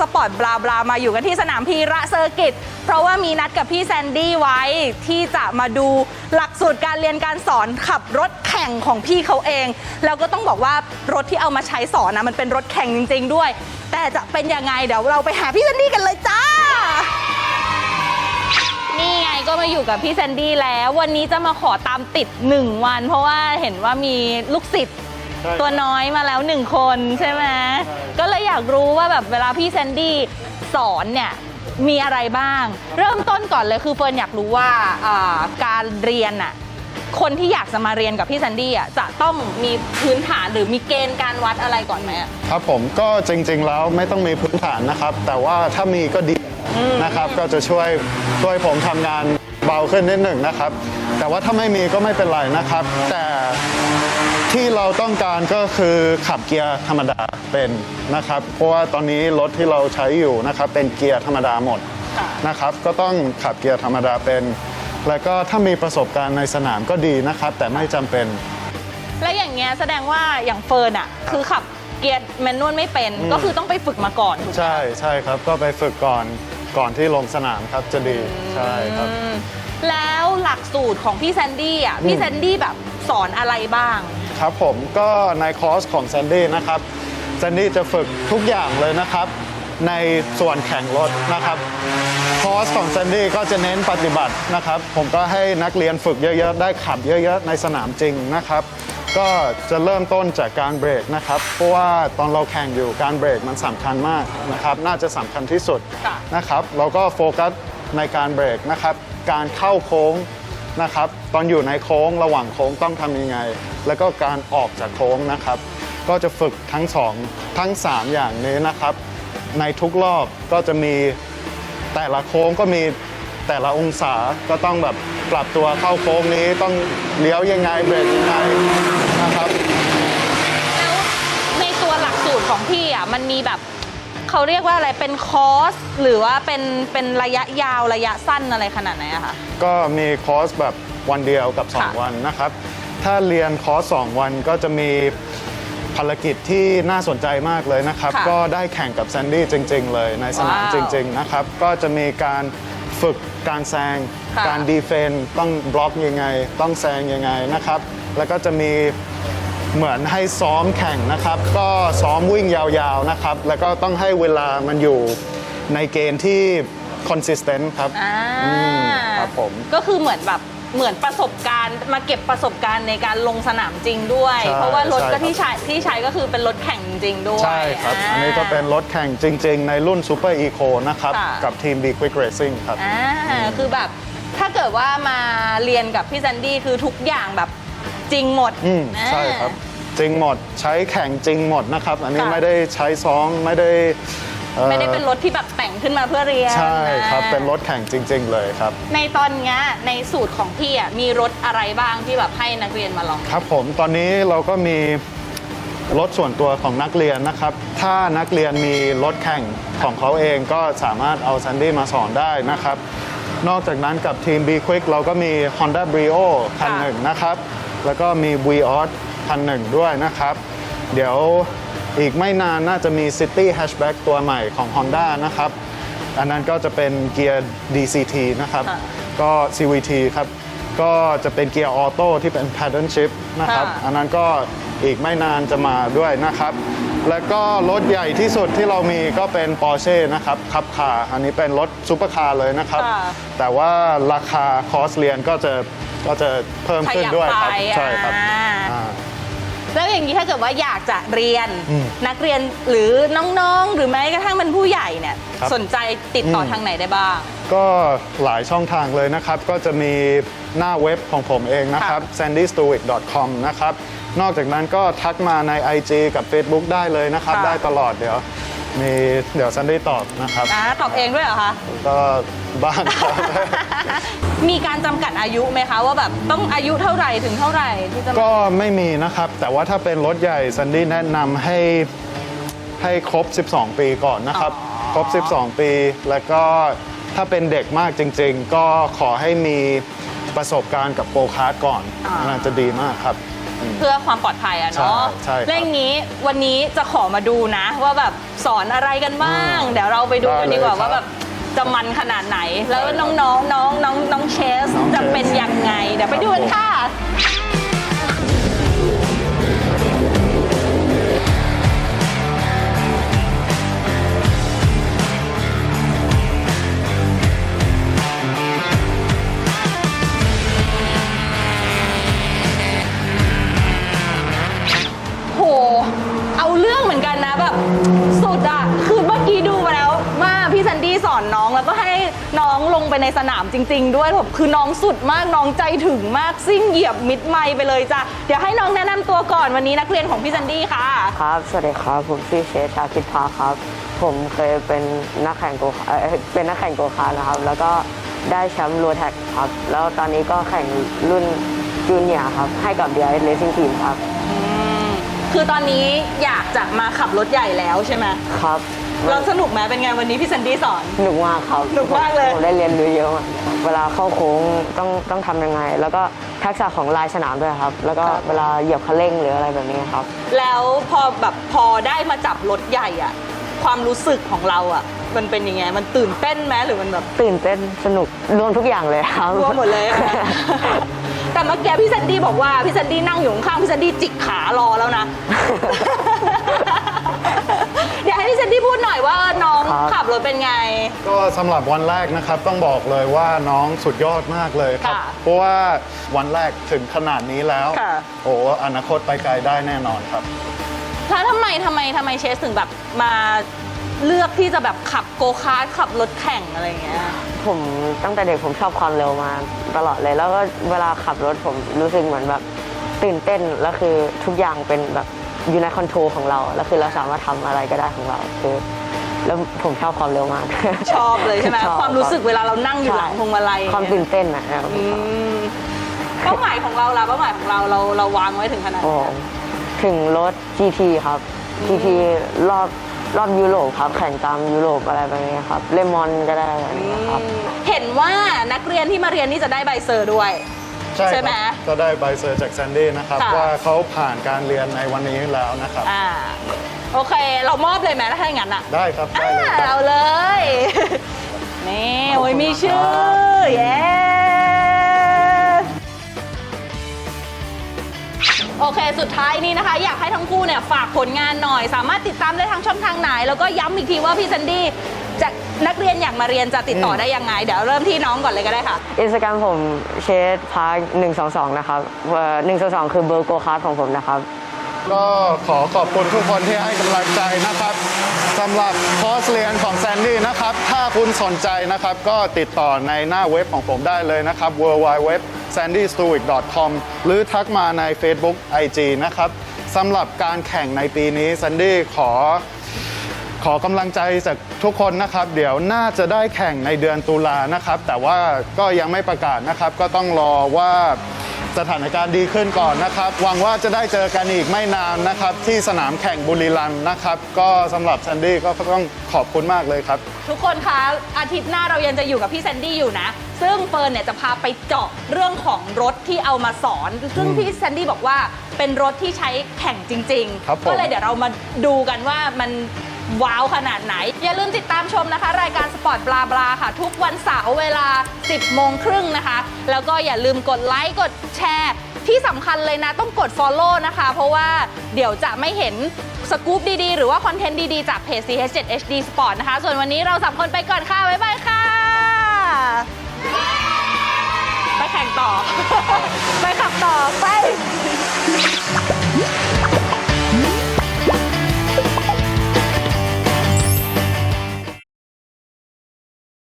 สปอร์ตบลาบลามาอยู่กันที่สนามพีระเซอร์กิต เพราะว่ามีนัดกับพี่แซนดี้ไว้ที่จะมาดูหลักสูตรการเรียนการสอนขับรถแข่งของพี่เขาเอง แล้วก็ต้องบอกว่ารถที่เอามาใช้สอนนะมันเป็นรถแข่งจริง ๆ ด้วย แต่จะเป็นยังไงเดี๋ยวเราไปหาพี่แซนดี้กันเลยจ้านี่ไงก็มาอยู่กับพี่แซนดี้แล้ว วันนี้จะมาขอตามติด 1 วัน เพราะว่าเห็นว่ามีลูกศิษย์ ตัวน้อยมาแล้ว1คนใช่ไหมใช่ก็เลยอยากรู้ว่าแบบเวลาพี่แซนดี้สอนเนี่ยมีอะไรบ้าง เริ่มต้นก่อนเลยคือเฟิร์นอยากรู้ว่าอ่าการเรียนอะคนที่อยากจะมาเรียนกับพี่แซนดี้อะจะต้องมีพื้นฐานหรือมีเกณฑ์การวัดอะไรก่อนไหมอะครับผมก็จริง ๆ แล้วไม่ต้องมีพื้นฐานนะครับ แต่ว่าถ้ามีก็ดีนะครับ ก็จะช่วยช่วยผมทำงานเบาขึ้นนิดหนึ่งนะครับ แต่ว่าถ้าไม่มีก็ไม่เป็นไรนะครับ แต่ ที่เราต้องการก็คือขับเกียร์ธรรมดาเป็นนะครับ เพราะว่าตอนนี้รถที่เราใช้อยู่นะครับเป็นเกียร์ธรรมดาหมดค่ะนะครับก็ต้องขับเกียร์ธรรมดาเป็น แล้วก็ถ้ามีประสบการณ์ในสนามก็ดีนะครับ แต่ไม่จำเป็น และอย่างเงี้ยแสดงว่าอย่างเฟิร์นอะคือขับเกียร์แมนนวลไม่เป็นอืมก็คือต้องไปฝึกมาก่อนถูกไหมใช่ใช่ครับก็ไปฝึกก่อนก่อนที่ลงสนามครับจะดีใช่ครับอืมแล้วหลักสูตรของพี่แซนดี้อะพี่อืมแซนดี้แบบสอนอะไรบ้าง ครับผมก็ในคอร์สของแซนดี้นะครับแซนดี้จะฝึกทุกอย่างเลยนะครับ ในส่วนแข่งรถนะครับ คอร์สของแซนดี้ก็จะเน้นปฏิบัตินะครับ ผมก็ให้นักเรียนฝึกเยอะๆ ได้ขับเยอะๆ ในสนามจริงนะครับก็จะเริ่มต้นจากการเบรกนะครับ เพราะว่าตอนเราแข่งอยู่การเบรกมันสำคัญมากนะครับ น่าจะสำคัญที่สุดนะครับ เราก็โฟกัสในการเบรกนะครับ การเข้าโค้งนะครับ ตอนอยู่ในโค้งระหว่างโค้งต้องทำยังไง แล้วก็การออกจากโค้งนะครับ ก็จะฝึกทั้งสองทั้ง 3 อย่างนี้นะครับ ในทุกรอบก็จะมีแต่ละโค้งก็มีแต่ละองศาก็ต้องแบบปรับตัวเข้าโค้งนี้ต้องเลี้ยวยังไงเบรกยังไงนะครับ แล้วในตัวหลักสูตรของพี่อะมันมีแบบเขาเรียกว่าอะไรเป็นคอร์สหรือว่าเป็นเป็นระยะยาวระยะสั้นอะไรขนาดไหนอะคะ ก็มีคอร์สแบบวันเดียวกับ ค่ะ2 วันนะครับ ถ้าเรียนคอร์ส2วันก็จะมีภารกิจที่น่าสนใจมากเลยนะครับ ค่ะก็ได้แข่งกับแซนดี้จริง ๆ เลยในสนามว้าวจริง ๆ นะครับ ก็จะมีการฝึกการแซง ค่ะ การดีเฟนต้องบล็อกยังไง ต้องแซงยังไงนะครับ แล้วก็จะมีเหมือนให้ซ้อมแข่งนะครับ ก็ซ้อมวิ่งยาวๆนะครับ แล้วก็ต้องให้เวลามันอยู่ในเกณฑ์ที่ consistent ครับ อ่าอืมครับผม ก็คือเหมือนแบบ เหมือนประสบการณ์ มาเก็บประสบการณ์ในการลงสนามจริงด้วย ใช่เพราะว่ารถใช่ก็ครับ ที่ใช้ที่ใช้ก็คือเป็นรถแข่งจริงๆด้วยใช่ครับอันนี้ก็เป็นรถแข่งจริง ๆ ในรุ่น Super Eco นะครับ ค่ะ กับทีม B Quick Racing ครับ อ่าคือแบบถ้าเกิดว่ามาเรียนกับพี่แซนดี้คือทุกอย่างแบบจริงหมดอืมใช่ครับ จริงหมดใช้แข่งจริงหมดนะครับ อันนี้ค่ะ ไม่ได้ใช้ซ้อมไม่ได้อ่อ ไม่ได้เป็นรถที่แบบแต่งขึ้นมาเพื่อเรียนใช่ครับอ่าเป็นรถแข่งจริง ๆ เลยครับ ในตอนเนี้ยในสูตรของพี่อะมีรถอะไรบ้างที่แบบให้นักเรียนมาลอง ครับผมตอนนี้เราก็มีรถส่วนตัวของนักเรียนนะครับ ถ้านักเรียนมีรถแข่งของเขาเองก็สามารถเอาซันดี้มาสอนได้นะครับ นอกจากนั้นกับทีม B Quick เราก็มี Honda Brio คันหนึ่งนะครับ แล้วก็มี v o s คันหนึ่งด้วยนะครับ เดี๋ยว อีกไม่นานน่าจะมี City Hatchback ตัวใหม่ของ Honda นะครับ อันนั้นก็จะเป็นเกียร์ DCT นะครับ ค่ะก็ CVT ครับ ก็จะเป็นเกียร์ออโต้ที่เป็น paddle shift นะครับ ค่ะ อันนั้นก็อีกไม่นานจะมาด้วยนะครับ แล้วก็รถใหญ่ที่สุดที่เรามีก็เป็น Porsche นะครับคับคาอันนี้เป็นรถซูเปอร์คาร์เลยนะครับ ค่ะ แต่ว่าราคาคอร์สเรียนก็จะก็จะเพิ่มขึ้นด้วยครับขยับไปใช่ครับอ่าอ่า แล้วอย่างนี้ถ้าเกิดว่าอยากจะเรียนอืมนักเรียนหรือน้องๆ หรือแม้กระทั่งเป็นผู้ใหญ่เนี่ยครับสนใจติดต่ออม ทางไหนได้บ้าง ก็หลายช่องทางเลยนะครับ ก็จะมีหน้าเว็บของผมเองนะครับ sandystuick.com นะครับ นอกจากนั้นก็ทักมาใน IG กับ Facebook ได้เลยนะครับ ค่ะ ได้ตลอดเดี๋ยว มีเดี๋ยว Sandy ตอบนะครับอ่าตอบเองด้วยเหรอคะ ก็บ้างครับ มีการจำกัดอายุไหมคะ ว่าแบบต้องอายุเท่าไหร่ถึงเท่าไหร่ที่จะมา ก็ไม่มีนะครับ แต่ว่าถ้าเป็นรถใหญ่ Sandy แนะนำให้ให้ครบ 12 ปีก่อนนะครับครบ 12 ปี แล้วก็ถ้าเป็นเด็กมากจริง ๆ ก็ขอให้มีประสบการณ์กับโปรคาร์ดก่อนอ่า น่าจะดีมากครับเพื่อความปลอดภัยอะเนาะใช่ใช่ครับแล้วอย่างนี้วันนี้จะขอมาดูนะ ว่าแบบสอนอะไรกันบ้างเดี๋ยวเราไปดูกันดีกว่าได้เลยครับ ว่าแบบ จะมันขนาดไหน แล้วน้องๆน้องน้องน้องน้องเชสน้องเชส จะเป็นยังไง เดี๋ยวไปดูกันค่ะ โห เอาเรื่องเหมือนกันนะแบบ แล้วก็ให้น้องลงไปในสนามจริง ๆ ด้วยแบบคือน้องสุดมากน้องใจถึงมากซิ่งเหยียบมิดไมล์ไปเลยจ้ะเดี๋ยวให้น้องแนะนำตัวก่อนวันนี้นักเรียนของพี่แซนดี้ค่ะ ครับ สวัสดีครับ ผมชื่อเชษชาคิดพาครับ ผมเคยเป็นนักแข่งโกคาร์เอ่อเป็นนักแข่งโกคาร์นะครับ แล้วก็ได้แชมป์โรแท็กครับ แล้วตอนนี้ก็แข่งรุ่นจูเนียร์ครับ ให้กับ DI Racing Team ครับ คือตอนนี้อยากจะมาขับรถใหญ่แล้วใช่ไหมครับ เราสนุกไหมเป็นไงวันนี้พี่แซนดี้สอนหนุกมากครับหนุกมากเลย ผมได้เรียนรู้เยอะมากเวลาเข้าโค้งต้องต้องทำยังไง แล้วก็ทักษะของลายสนามด้วยครับ แล้วก็เวลาเหยียบคันเร่งหรืออะไรแบบนี้ครับ แล้วพอแบบพอได้มาจับรถใหญ่อะความรู้สึกของเราอะมันเป็นยังไงมันตื่นเต้นไหมหรือมันแบบตื่นเต้นสนุกรวมทุกอย่างเลยครับรวมหมดเลยอะ แต่เมื่อกี้พี่แซนดี้บอกว่าพี่แซนดี้นั่งอยู่ข้างๆพี่แซนดี้จิกขารอแล้วนะเดี๋ยวให้ พี่แซนดี้พูดหน่อยว่าน้องครับ ขับรถเป็นไง ก็สำหรับวันแรกนะครับต้องบอกเลยว่าน้องสุดยอดมากเลยครับ ค่ะเพราะว่าวันแรกถึงขนาดนี้แล้ว ค่ะ โอ้อนาคตไปไกลได้แน่นอนครับ แล้วทำไมทำไมทำไมเชสถึงแบบมาเลือกที่จะแบบขับโกคาร์ทขับรถแข่งอะไรอย่างเงี้ย ผมตั้งแต่เด็กผมชอบความเร็วมาตลอดเลย แล้วก็เวลาขับรถผมรู้สึกเหมือนแบบตื่นเต้นแล้วคือทุกอย่างเป็นแบบ อยู่ในคอนโทรลของเรา แล้วคือเราสามารถทำอะไรก็ได้ของเราคือแล้วผมชอบความเร็วมาก ชอบเลยใช่ไหมชอบความรู้สึกเวลาเรานั่งอยู่หลังพวงมาลัยความตื่นเต้นนะครับอืมเป้าหมายของเราล่ะเป้าหมายของเราเราเราวางไว้ถึงขนาดไหนโอ้ถึงรถ GT ครับ GT รอบรอบยุโรปครับแข่งตามยุโรปอะไรแบบนี้ครับเลมอนก็ได้อะไรอย่างเงี้ยครับ เห็นว่านักเรียนที่มาเรียนนี่จะได้ใบเซอร์ด้วย ใช่ใช่ไหม ครับก็ได้ใบเซอร์จากแซนดี้นะครับ ค่ะ ว่าเขาผ่านการเรียนในวันนี้แล้วนะครับ อ่าโอเค เรามอบเลยไหมถ้าอย่างนั้นอะ ได้ครับได้อ่าเลยครับเราเลย นี่โอ้ยมีชื่อเย้โอเค สุดท้ายนี้นะคะ อยากให้ทั้งคู่เนี่ยฝากผลงานหน่อย สามารถติดตามได้ทางช่องทางไหน แล้วก็ย้ำอีกทีว่าพี่ซันดี้ จะนักเรียนอยากมาเรียนจะติดต่อได้ยังไง เดี๋ยวเริ่มที่น้องก่อนเลยก็ได้ค่ะ อินสตาแกรมผมเชสพาร์คหนึ่งสองสองนะครับหนึ่งสองสองคือเบอร์โกคาร์ของผมนะครับ ก็ขอขอบคุณทุกคนที่ให้กำลังใจนะครับสำหรับคอร์สเรียนของแซนดี้นะครับ ถ้าคุณสนใจนะครับ ก็ติดต่อในหน้าเว็บของผมได้เลยนะครับ w w w s a n d y s t u i c c o m หรือทักมาใน Facebook IG นะครับสำหรับการแข่งในปีนี้แซนดี้ขอ ขอกำลังใจจากทุกคนนะครับ เดี๋ยวน่าจะได้แข่งในเดือนตุลานะครับ แต่ว่าก็ยังไม่ประกาศนะครับ ก็ต้องรอว่าสถานการณ์ดีขึ้นก่อนนะครับ หวังว่าจะได้เจอกันอีกไม่นานนะครับ ที่สนามแข่งบุรีรัมย์นะครับ ก็สำหรับแซนดี้ก็ต้องขอบคุณมากเลยครับ ทุกคนคะอาทิตย์หน้าเรายังจะอยู่กับพี่แซนดี้อยู่นะ ซึ่งเฟิร์นเนี่ยจะพาไปเจาะเรื่องของรถที่เอามาสอน ซึ่งพี่แซนดี้บอกว่าเป็นรถที่ใช้แข่งจริงครับผมก็เลยเดี๋ยวเรามาดูกันว่ามัน ว้าวขนาดไหน อย่าลืมติดตามชมนะคะ รายการสปอร์ตบลาบลาค่ะ ทุกวันเสาร์เวลา 10 โมงครึ่งนะคะ แล้วก็อย่าลืมกดไลค์กดแชร์ที่สำคัญเลยนะต้องกด Follow นะคะ เพราะว่าเดี๋ยวจะไม่เห็นสกู๊ปดี ๆ หรือว่าคอนเทนต์ดี ๆ จากเพจ CH7HD Sport นะคะ ส่วนวันนี้เราสามคนไปก่อนค่ะ บ๊ายบายค่ะ ไปแข่งต่อ ไปขับต่อ ไป